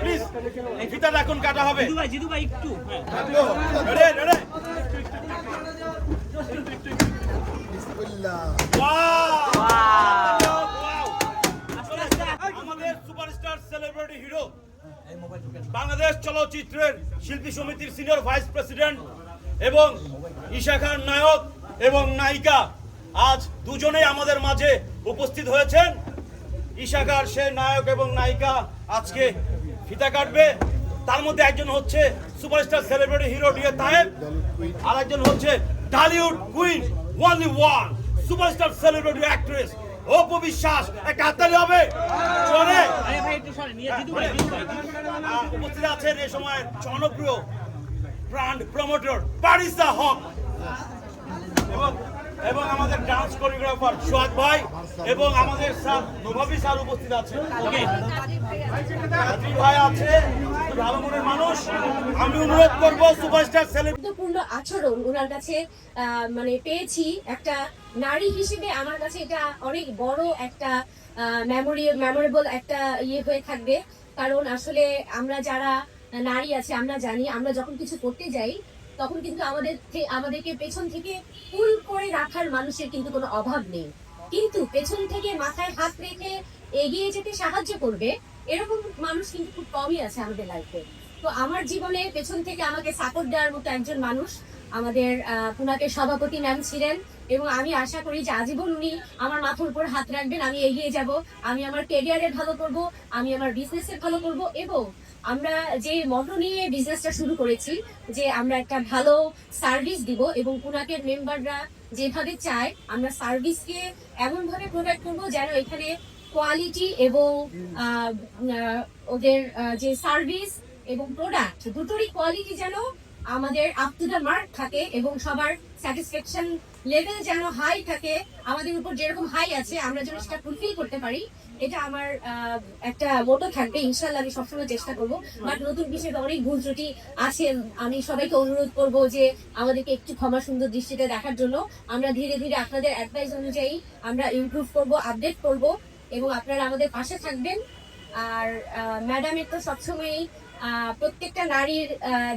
Please ফিতাটা এখন কাটা হবে। জিদু ভাই জিদু ভাই একটু। আমাদের সুপারস্টার সেলিব্রিটি হিরো বাংলাদেশ চলচ্চিত্রের শিল্পী সমিতির সিনিয়র ভাইস প্রেসিডেন্ট এবং ঈশা খান নায়ক এবং নায়িকা। আজ দুজনেই আমাদের মাঝে উপস্থিত হয়েছেন। ঈশা খান সে নায়ক এবং নায়িকা আজকে ফিতা কাটবে। তার মধ্যে একজন হচ্ছে superstar celebrity hero DA Tayeb আর একজন হচ্ছে Dhallywood queen only one superstar celebrity actress. Apu Biswas একটা হাততালি হবে। চলে। উপস্থিত আছেন এই সময় জনপ্রিয় ব্র্যান্ড প্রমোটর পারিসা হক। এবং এবং আমাদের ডান্স কোরিওগ্রাফার সোহাগ ভাই এবং আমাদের স্যার নভাবি স্যার উপস্থিত কাদ্রি ভাই আছে ভালো মানুষ। আমি অনুরোধ করব সুপারস্টার আচরণ ওনার কাছে মানে পেয়েছি। একটা নারী হিসেবে আমার কাছে এটা অনেক বড় একটা মেমোরি মেমোরেবল একটা ইয়ে হয়ে থাকবে। কারণ আসলে আমরা যারা নারী আছে, আমরা জানি, আমরা যখন কিছু করতে যাই তখন কিন্তু আমাদের আমাদেরকে পেছন থেকে ফুল করে রাখার মানুষের কিন্তু কোনো অভাব নেই। কিন্তু পেছন থেকে মাথায় হাত রেখে এগিয়ে যেতে সাহায্য করবে এরকম মানুষ কিন্তু খুব কমই আছে আমাদের লাইফে তো আমার জীবনে পেছন থেকে আমাকে সাপোর্ট দেওয়ার মতো একজন মানুষ আমাদের আহ, পুনাকের সভাপতি ম্যাম ছিলেন। এবং আমি আশা করি যে আজীবন উনি আমার মাথার উপর হাত রাখবেন, আমি এগিয়ে যাব, আমি আমার ক্যারিয়ারে ভালো করব, আমি আমার বিজনেসে ভালো করব এবং আমরা যে মটো নিয়ে বিজনেসটা শুরু করেছি, যে আমরা একটা ভালো সার্ভিস দিব এবং পুনাকের মেম্বাররা যেভাবে চায়, আমরা সার্ভিসকে এমনভাবে প্রোভাইড করব যেন এখানে কোয়ালিটি এবং ওদের যে সার্ভিস এবং প্রোডাক্ট দুটোরই কোয়ালিটি যেন আমাদের আপ টু দ্য মার্ক থাকে এবং সবার স্যাটিসফ্যাকশন লেভেল যেন হাই থাকে, আমাদের উপর যেরকম হাই আছে, আমরা যেন সেটা ফুলফিল করতে পারি, এটা আমার একটা মোটো থাকবে। ইনশাল্লাহ আমি সবসময় চেষ্টা করব। বাট নতুন বিষয়ে অনেক ভুল ত্রুটি আছে। আমি সবাইকে অনুরোধ করব যে আমাদেরকে একটু ক্ষমা সুন্দর দৃষ্টিতে দেখার জন্য। আমরা ধীরে ধীরে আপনাদের অ্যাডভাইস অনুযায়ী আমরা ইমপ্রুভ করব আপডেট করব এবং আপনারা আমাদের পাশে থাকবেন। আর ম্যাডামের তো সবসময়ই প্রত্যেকটা নারীর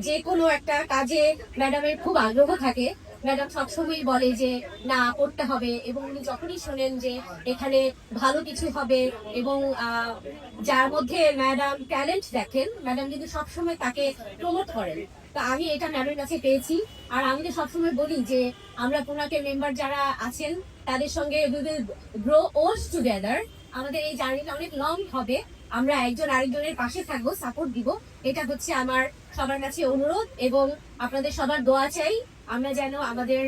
যে কোনো একটা কাজে ম্যাডামের খুব আগ্রহ থাকে। ম্যাডাম সবসময় বলে যে, না, করতে হবে। এবং উনি যখনই শোনেন যে, এখানে ভালো কিছু হবে এবং যার মধ্যে ম্যাডাম ট্যালেন্ট দেখেন, ম্যাডাম কিন্তু সবসময় তাকে প্রমোট করেন। তো আমি এটা ম্যাডামের কাছে পেয়েছি। আর আমি তো সবসময় বলি যে, আমরা পুনাকের মেম্বার যারা আছেন, তাদের সঙ্গে we will grow old together আমাদের এই জার্নিটা অনেক লং হবে। আমরা একজন আরেকজনের পাশে থাকব সাপোর্ট দিব। এটা হচ্ছে আমার সবার কাছে অনুরোধ এবং আপনাদের সবার দোয়া চাই আমরা যেন আমাদের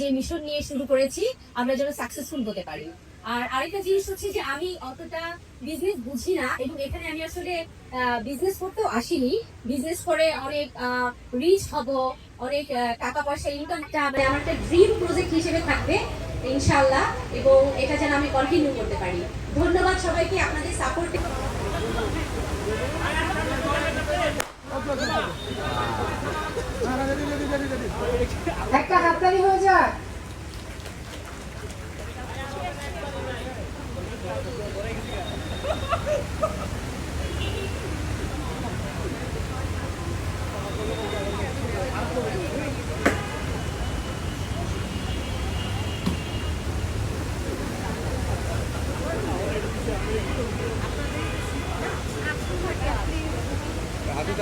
যে মিশন নিয়ে শুরু করেছি, আমরা যেন সাকসেসফুল হতে পারি। আর আরেকটা জিনিস হচ্ছে যে আমি অতটা বিজনেস বুঝি না এবং এখানে আমি আসলে বিজনেস করতেও আসিনি। বিজনেস করে অনেক রিচ হব, অনেক টাকা পয়সা ইনকামটা মানে আমার একটা ড্রিম প্রজেক্ট হিসেবে থাকবে। ইনশাল্লাহ এবং এটা যেন আমি কন্টিনিউ করতে পারি। ধন্যবাদ সবাইকে আপনাদের সাপোর্ট একটা হাততালি হয়ে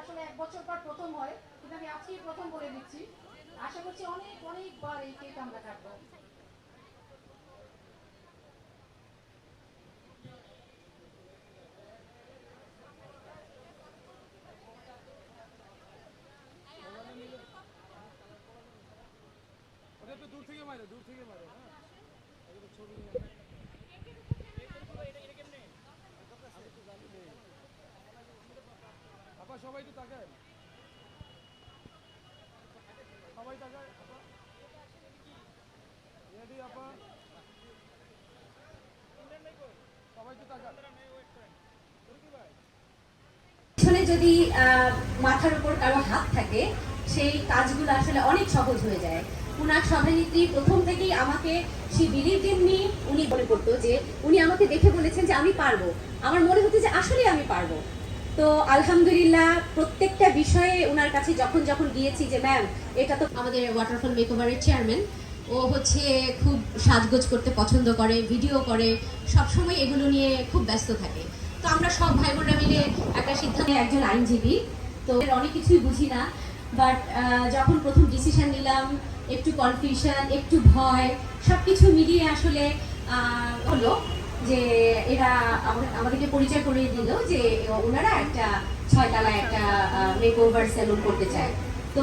আসলে এক বছর পর প্রথম হয়, কিন্তু আমি আজকেই প্রথম বলে দিচ্ছি। আশা করছি অনেক, অনেকবার এই কেক আমরা কাটবো একটু দূর থেকে মারো দূর থেকে মারো হ্যাঁ একটু ছবি নিয়ে আপা সবাই একটু তাকায় সবাই তাকায় আপা রেডি আপা সবাই একটু তাকায় পিছনে যদি মাথার উপর কারও হাত থাকে, সেই কাজগুলো আসলে অনেক সহজ হয়ে যায়। উনার সভানেত্রী প্রথম থেকেই আমাকে সে বিলিভ ইন উনি মনে করতো যে, উনি আমাকে দেখে বলেছেন যে আমি পারব। আমার মনে হতো যে আসলে আমি পারব। তো আলহামদুলিল্লাহ, প্রত্যেকটা বিষয়ে ওনার কাছে যখন যখন গিয়েছি যে ম্যাম এটা তো আমাদের ওয়াটারফল মেকওভারের চেয়ারম্যান ও হচ্ছে খুব সাজগোজ করতে পছন্দ করে ভিডিও করে, সবসময় এগুলো নিয়ে খুব ব্যস্ত থাকে। তো আমরা সব ভাই বোনরা মিলে একটা সিদ্ধান্তে একজন আইনজীবী, তো অনেক কিছুই বুঝি না বাট যখন প্রথম ডিসিশন নিলাম, একটু কনফিউশন একটু ভয়, সবকিছু মিলিয়ে আসলে হলো যে এরা আমাদেরকে পরিচয় করে দিল যে ওনারা একটা ছয়তলা একটা মেক ওভার সেলুন করতে চায়। তো